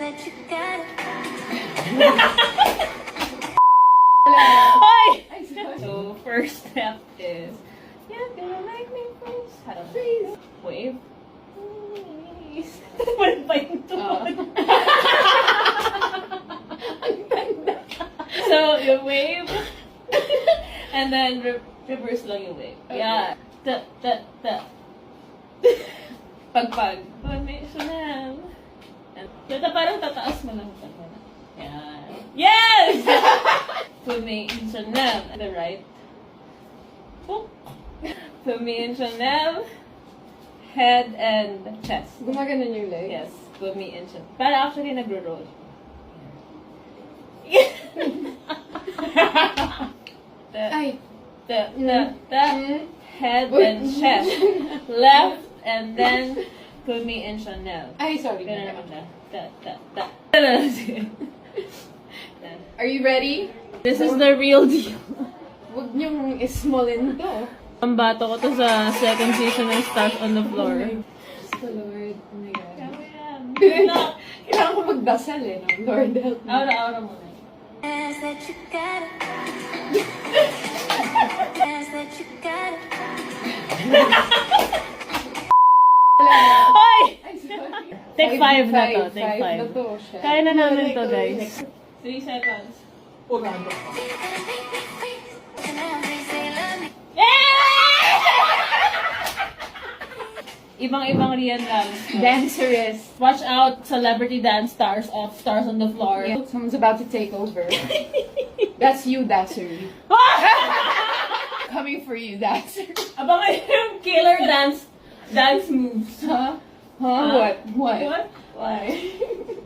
Hoy! So, first step is, you're gonna make me freeze. How to freeze? Wave. Freeze. Walang pa yung tuwan. so, you wave. and then, re- reverse lang yung wave. Yeah. Ta, ta, ta. Pagpag. Permissional. Tata, parang tataas mo lang. Yan. Yes! Permissional. The right. Boop. Permissional. Head and chest. Gumaganon yung legs? Yes, siya. Pero actually, nagro-roll. the, Ay. the, the, the head and chest. Left, and then me in Chanel. Ay, sorry. Ganun naman siya. Da, da. Are you ready? This is the real deal. Huwag niyong ismallin to. Ang bato ko to sa second season ng Stars on the Floor. Diyos ko, Lord. Oh my God. Kailangan kailangan ko magdasal eh, no? Lord help me. Dance that you got Dance that you got Hoy! sorry. Take five na to, take Five five. na to siya. Kaya na namin to, guys. Three seconds. And every sailor Ibang-ibang Rian Rams. Danceress. Watch out, celebrity dance stars of Stars on the Floor. Yeah, someone's about to take over. That's you, Dassery. Coming for you, Dassery. Abangan yung killer dance dance moves. Huh? Huh? Huh? What? What? What? Why?